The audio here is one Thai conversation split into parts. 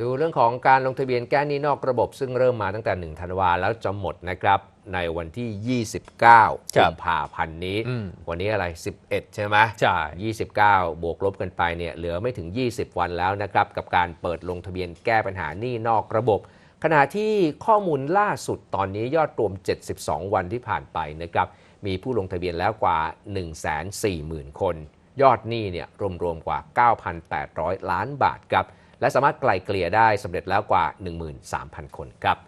ดูเรื่องของการลงทะเบียนแก้หนี้นอกระบบซึ่งเริ่มมาตั้งแต่ 1 ธันวาแล้วจะหมดนะครับในวันที่ 29ครักุบมภาพันธ์นี้อืมวันนี้อะไร 11 ใช่ไหมใช่29 บวกลบกันไปเนี่ยเหลือไม่ถึง 20 วันแล้วนะครับ กับการเปิดลงทะเบียนแก้ปัญหาหนี้นอกระบบ ขณะที่ข้อมูลล่าสุดตอนนี้ยอดรวม 72 วันที่ผ่านไปนะครับ มีผู้ลงทะเบียนแล้วกว่า 140,000 คน ยอดหนี้เนี่ยรวมๆกว่า 9,800 ล้านบาทครับ และสามารถไกลเกลี่ยได้สำเร็จแล้วกว่า 13,000 คนครับ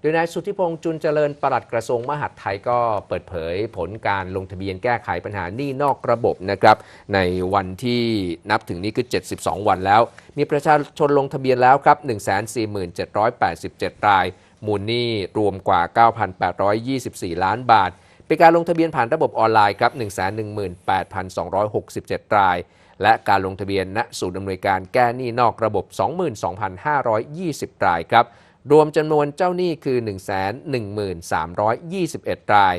โดยนายสุทธิพงษ์จุนเจริญปลัดกระทรวงมหาดไทยก็เปิดเผยผลการลงทะเบียนแก้ไขปัญหาหนี้นอกระบบนะครับในวันที่นับถึงนี้คือ 72 วันแล้ว มีประชาชนลงทะเบียนแล้วครับ 147,87ราย มูลหนี้รวมกว่า 9,824 ล้านบาท เป็นการลงทะเบียนผ่านระบบออนไลน์ครับ 118,267 ราย และการลงทะเบียนณศูนย์อำนวยการแก้หนี้นอกระบบ 22,520 รายครับ รวมจำนวนเจ้าหนี้คือ 113,21 ราย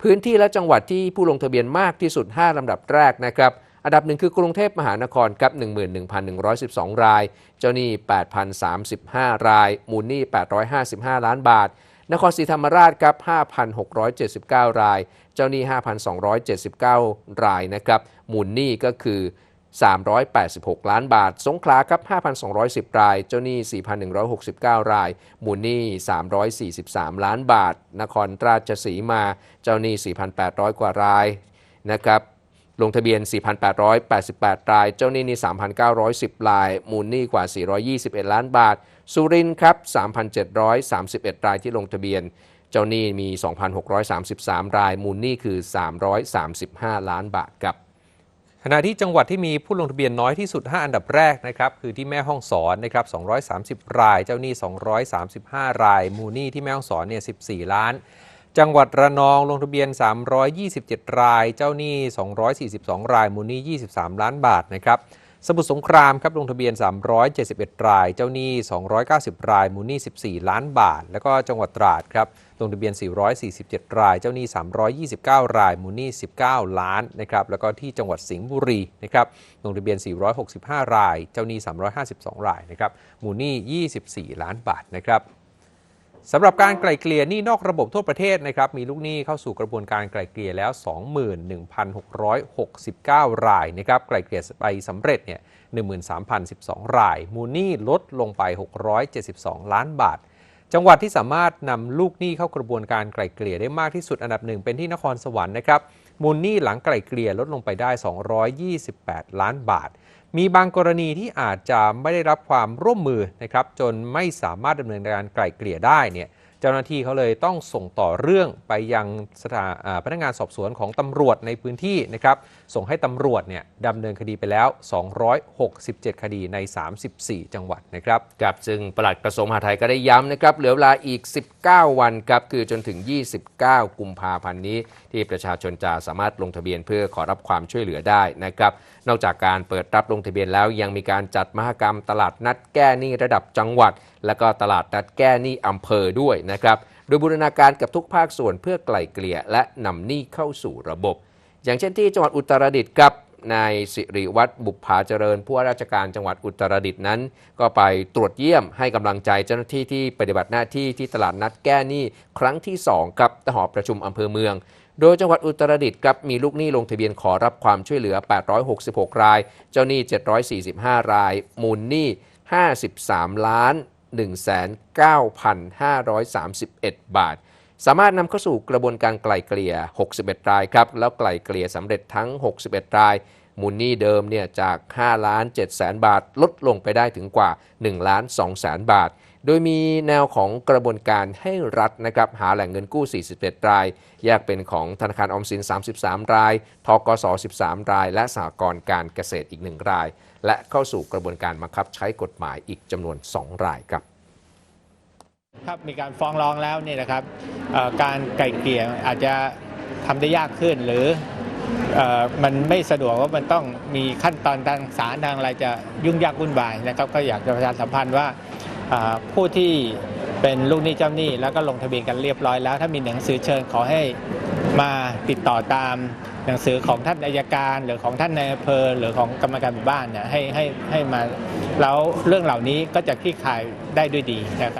พื้นที่และจังหวัดที่ผู้ลงทะเบียนมากที่สุด 5 ลำดับแรกนะครับอันดับหนึ่งคือกรุงเทพมหานครครับ11,112 ราย เจ้าหนี้ 8,035 ราย มูลหนี้ 855 ล้านบาท นครศรีธรรมราชครับ 5,679 ราย เจ้าหนี้ 5,279 รายนะครับ มูลหนี้ก็คือ 386 ล้านบาท สงขลาครับ 5,210 ราย เจ้าหนี้ 4,169 ราย มูลหนี้ 343 ล้านบาท นครราชสีมา เจ้าหนี้ 4,800 กว่ารายนะครับลงทะเบียน 4,888 ราย เจ้าหนี้นี่ 3,910 ราย มูลหนี้กว่า 421 ล้านบาท สุรินทร์ครับ 3,731 รายที่ลงทะเบียน เจ้าหนี้มี 2,633 ราย มูลหนี้คือ 335 ล้านบาทครับ ขณะที่จังหวัดที่มีผู้ลงทะเบียนน้อยที่สุด 5 อันดับแรกนะครับคือที่แม่ห้องสอนนะครับ 230 ราย เจ้าหนี้ 235 ราย มูลนี้ที่แม่ห้องสอนเนี่ย 14 ล้าน จังหวัดระนองลงทะเบียน 327 ราย เจ้าหนี้ 242 ราย มูลนี้23 ล้านบาทนะครับ สมุทรสงครามครับลงทะเบียน 371 ราย เจ้าหนี้ 290 ราย มูลหนี้ 14 ล้านบาท แล้วก็จังหวัดตราดครับลงทะเบียน 447 ราย เจ้าหนี้ 329 ราย มูลหนี้ 19 ล้านนะครับแล้วก็ที่จังหวัดสิงห์บุรีนะครับลงทะเบียน 465 ราย เจ้าหนี้ 352 รายนะครับมูลหนี้ 24 ล้านบาทนะครับ สำหรับการไกล่เกลี่ยหนี้นอกระบบทั่วประเทศนะครับมีลูกหนี้เข้าสู่กระบวนการไกล่เกลี่ยแล้ว 21,669 รายนะครับไกล่เกลี่ยไปสำเร็จเนี่ย13,012 ราย มูลหนี้ลดลงไป 672 ล้านบาท จังหวัดที่สามารถนำลูกหนี้เข้ากระบวนการไกล่เกลี่ยได้มากที่สุดอันดับหนึ่งเป็นที่นครสวรรค์นะครับมูลหนี้หลังไกล่เกลี่ยลดลงไปได้ 228 ล้านบาท มีบางกรณีที่อาจจะไม่ได้รับความร่วมมือนะครับจนไม่สามารถดำเนินการไกล่เกลี่ยได้เนี่ยเจ้าหน้าที่เขาเลยต้องส่งต่อเรื่องไปยังสถาพนักงานสอบสวนของตำรวจในพื้นที่นะครับ ส่งให้ตำรวจเนี่ยดำเนินคดีไปแล้ว 267 คดีใน 34 จังหวัดนะครับครับซึ่งปลัดกระทรวงมหาดไทยก็ได้ย้ำนะครับ เหลือเวลาอีก 19 วันครับ คือจนถึง 29 กุมภาพันธ์นี้ ที่ประชาชนจะสามารถลงทะเบียนเพื่อขอรับความช่วยเหลือได้นะครับ นอกจากการเปิดรับลงทะเบียนแล้วยังมีการจัดมหกรรมตลาดนัดแก้หนี้ระดับจังหวัด และก็ตลาดนัดแก้หนี้อำเภอด้วยนะครับ โดยบูรณาการกับทุกภาคส่วนเพื่อไกล่เกลี่ยและนำหนี้เข้าสู่ระบบ อย่างเช่นที่จังหวัดอุตรดิตถ์ครับนายสิริวัตรบุพภาเจริญผู้ว่าราชการจังหวัดอุตรดิตถ์นั้น ก็ไปตรวจเยี่ยมให้กำลังใจเจ้าหน้าที่ที่ปฏิบัติหน้าที่ที่ตลาดนัดแก้หนี้ครั้งที่2กับหอประชุมอำเภอเมือง โดยจังหวัดอุตรดิตถ์ครับมีลูกหนี้ลงทะเบียนขอรับความช่วยเหลือ 866 ราย เจ้าหนี้ 745 ราย มูลหนี้ 53 ล้าน 19,531 บาท สามารถนำเข้าสู่กระบวนการไกล่เกลี่ย 61 รายครับ แล้วไกล่เกลี่ยสำเร็จทั้ง 61 ราย มูลหนี้เดิมเนี่ยจาก5ล้าน7แสนบาท ลดลงไปได้ถึงกว่า1ล้าน2แสนบาท โดยมีแนวของกระบวนการให้รัฐนะครับหาแหล่งเงินกู้ 41 ราย แยกเป็นของธนาคารออมสิน 33 ราย ทกส 13 ราย และสหกรณ์การเกษตรอีก 1 ราย และเข้าสู่กระบวนการบังคับใช้กฎหมายอีกจำนวน 2 รายครับ ครับมีการฟ้องร้องแล้วเนี่ยนะครับการไกล่เกลี่ยอาจจะทำได้ยากขึ้นหรืออมันไม่สะดวกว่ามันต้องมีขั้นตอนทางศาลทางอะไรจะยุ่งยากวุ่นวายนะครับ ก็อยากจะประชาสัมพันธ์ว่าผู้ที่เป็นลูกหนี้เจ้าหนี้ แล้วก็ลงทะเบียนกันเรียบร้อยแล้ว ถ้ามีหนังสือเชิญขอให้มาติดต่อตามหนังสือของท่านอายการ หรือของท่านนายอำเภอหรือของกรรมการหมู่บ้านเนี่ยให้ให้ให้มาแล้วเรื่องเหล่านี้ก็จะคลี่คลายได้ด้วยดีนะครับ